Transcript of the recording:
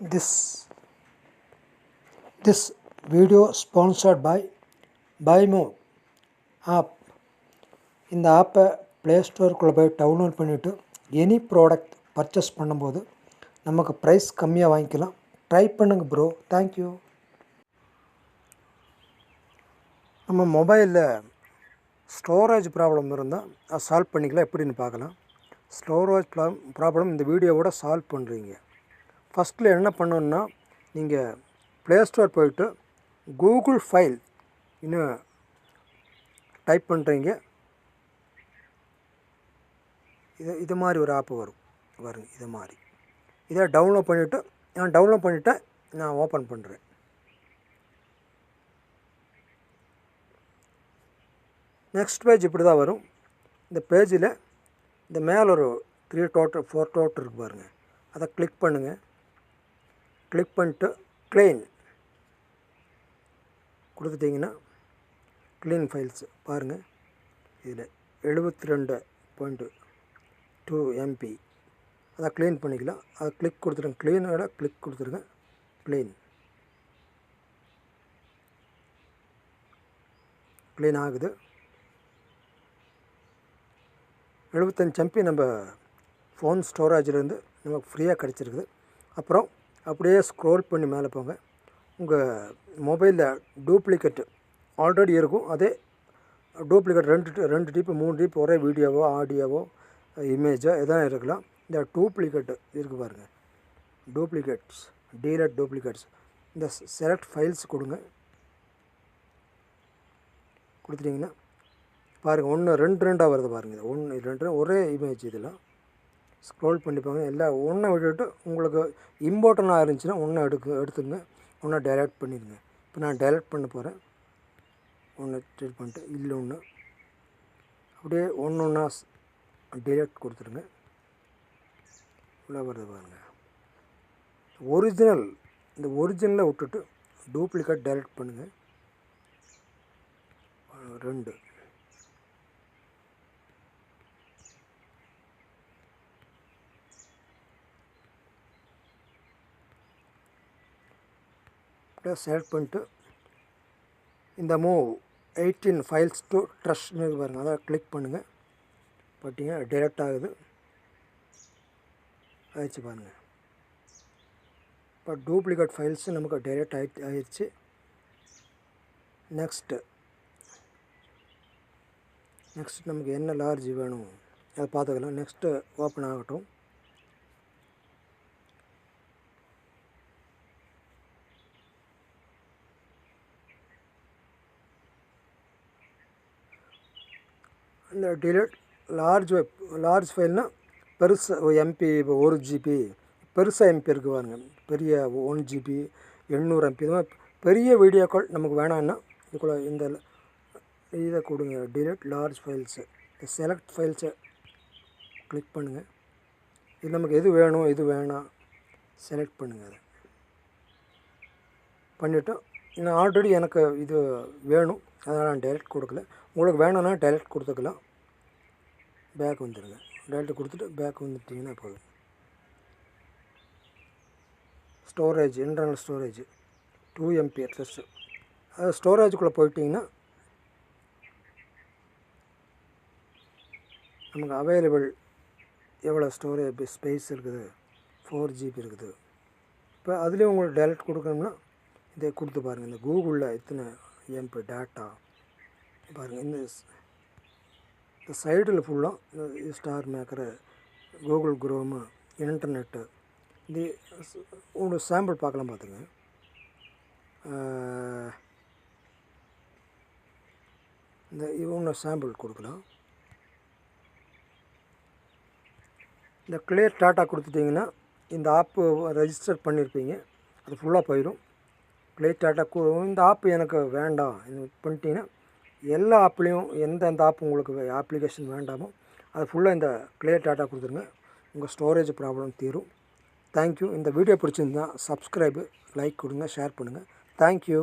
this this video sponsored by பைமோ app இந்த ஆப்பை ப்ளே ஸ்டோருக்குள்ளே போய் டவுன்லோட் பண்ணிவிட்டு எனி ப்ராடக்ட் பர்ச்சேஸ் பண்ணும்போது நமக்கு ப்ரைஸ் கம்மியாக வாங்கிக்கலாம். ட்ரை பண்ணுங்க ப்ரோ தேங்க்யூ நம்ம மொபைலில் ஸ்டோரேஜ் ப்ராப்ளம் இருந்தால் அதை சால்வ் பண்ணிக்கலாம். எப்படின்னு பார்க்கலாம். ஸ்டோரேஜ் ப்ராப்ளம் இந்த வீடியோவோட சால்வ் பண்ணுறீங்க ஃபஸ்ட்டில் என்ன பண்ணணுன்னா நீங்கள் ப்ளே ஸ்டோர் போயிட்டு கூகுள் ஃபைல் இன்னும் டைப் பண்ணுறீங்க இது இது மாதிரி ஒரு ஆப்பு வரும். வருங்க இது மாதிரி. இதை டவுன்லோட் பண்ணிவிட்டு நான் டவுன்லோட் பண்ணிவிட்டேன் நான் ஓப்பன் பண்ணுறேன் நெக்ஸ்ட் பேஜ் இப்படி தான் வரும். இந்த பேஜில் இந்த மேலே ஒரு த்ரீ டோட்டல் ஃபோர் டோட்டல் இருக்கு பாருங்கள் அதை கிளிக் பண்ணுங்கள் கிளிக் பண்ணிட்டு க்ளீன் கொடுத்துட்டிங்கன்னா க்ளீன் ஃபைல்ஸ் பாருங்கள் இதில் எழுபத்தி ரெண்டு பாயிண்ட்டு டூ எம்பி அதை க்ளீன் பண்ணிக்கலாம். அதை கிளிக் கொடுத்துருங்க. க்ளீனோட கிளிக் கொடுத்துருங்க. க்ளீன் க்ளீன் ஆகுது. எழுபத்தஞ்சு எம்பி நம்ம ஃபோன் ஸ்டோரேஜ்லேருந்து நமக்கு ஃப்ரீயாக கிடச்சிருக்குது. அப்புறம் அப்படியே ஸ்க்ரோல் பண்ணி மேலே போங்க. உங்கள் மொபைலில் டூப்ளிகேட் ஆல்ரெடி இருக்கும். அதே டூப்ளிகேட் ரெண்டு ரெண்டு டிப்பு மூணு டிப்பு ஒரே வீடியோவோ ஆடியோவோ இமேஜோ எதாவது இருக்கலாம். இந்த டூப்ளிகேட்டு இருக்குது பாருங்கள் டூப்ளிகேட்ஸ் டீலட் டூப்ளிகேட்ஸ் இந்த செலக்ட் ஃபைல்ஸ் கொடுங்க. கொடுத்துட்டிங்கன்னா பாருங்கள் ஒன்று ரெண்டு ரெண்டாக வருது பாருங்கள் இது ஒன்று ரெண்டு ஒரே இமேஜ் இதெல்லாம். ஸ்க்ரோல் பண்ணிப்பாங்க எல்லாம் ஒன்றை விட்டுட்டு உங்களுக்கு இம்பார்ட்டண்ட்டாக இருந்துச்சுன்னா ஒன்றை எடுக்க எடுத்துங்க ஒன்றை டைலக்ட் பண்ணிடுங்க. இப்போ நான் டைலக்ட் பண்ண போகிறேன் ஒன்று ட்ரீட் பண்ணிட்டு இல்லை ஒன்று அப்படியே ஒன்று ஒன்றா டிலெக்ட் கொடுத்துருங்க உள்ளே வருது பாருங்கள் ஒரிஜினல் இந்த ஒரிஜினலை விட்டுட்டு டூப்ளிகேட் டைலக்ட் பண்ணுங்கள் ரெண்டு. அப்படியே செலக்ட் பண்ணிட்டு இந்த மூவ் எயிட்டீன் ஃபைல்ஸ் டு ட்ரஸ்ட்னு பாருங்கள் அதை கிளிக் பண்ணுங்கள் பார்த்தீங்கன்னா டைரக்ட் ஆகுது. ஆயிடுச்சு பாருங்கள் இப்போ டூப்ளிகேட் ஃபைல்ஸு நமக்கு டைரெக்ட் ஆகி ஆயிடுச்சு. நெக்ஸ்ட்டு நெக்ஸ்ட் நமக்கு என்ன லார்ஜ் வேணும்? அதை பார்த்துக்கலாம். நெக்ஸ்ட்டு ஓப்பன் ஆகட்டும். இந்த டிலேட் லார்ஜ் வெப் லார்ஜ் ஃபைல்னால் பெருசாக எம்பி இப்போ ஒரு ஜிபி பெருசாக எம்பி இருக்குது பாருங்க. பெரிய ஒன் ஜிபி எண்ணூறு எம்பி இது மாதிரி பெரிய வீடியோக்கள் நமக்கு வேணான்னா இதுக்குள்ள இந்த இதை கொடுங்க. டிலேட் லார்ஜ் ஃபைல்ஸு செலக்ட் ஃபைல்ஸை கிளிக் பண்ணுங்கள் இது நமக்கு எது வேணும் எது வேணாம் செலக்ட் பண்ணுங்கள் அதை. பண்ணிவிட்டு நான் ஆல்ரெடி எனக்கு இது வேணும். அதனால் நான் டைரக்ட் கொடுக்கல. உங்களுக்கு வேணும்னா டைரக்ட் கொடுத்துக்கலாம். பேக் வந்துடுங்க டேரெக்டாக கொடுத்துட்டு பேக் வந்துட்டிங்கன்னா போதும். Storage internal storage two MB just அது ஸ்டோரேஜுக்குள்ளே போயிட்டிங்கன்னா நமக்கு அவைலபிள் எவ்வளோ ஸ்டோரேஜ் ஸ்பேஸ் இருக்குது? ஃபோர் ஜிபி இருக்குது. இப்போ அதுலேயும் உங்களுக்கு டேரெக்ட் கொடுக்கணும்னா இதை கொடுத்து பாருங்கள் இந்த கூகுளில் எத்தனை எம்பி டேட்டா பாருங்கள் இந்த இந்த சைடில் ஃபுல்லாக star maker Google Chrome internet இது உங்களுக்கு சாம்பிள் பார்க்கலாம் பார்த்துங்க இந்த இவங்க சாம்பிள் கொடுக்கலாம். இந்த கிளியர் டாட்டா கொடுத்துட்டிங்கன்னா இந்த ஆப்பு ரெஜிஸ்டர் பண்ணியிருப்பீங்க அது ஃபுல்லாக போயிடும் கிளியர் டாட்டா இந்த ஆப்பு எனக்கு வேண்டாம். இது பண்ணிட்டீங்கன்னா எல்லா ஆப்லேயும் எந்தெந்த ஆப் உங்களுக்கு அப்ளிகேஷன் வேண்டாமோ அது ஃபுல்லாக இந்த கிளியர் டாட்டா கொடுத்துருங்க. உங்கள் ஸ்டோரேஜ் ப்ராப்ளம் தீரும். தேங்க்யூ இந்த வீடியோ பிடிச்சிருந்தா சப்ஸ்கிரைபு லைக் கொடுங்க ஷேர் பண்ணுங்கள் தேங்க்யூ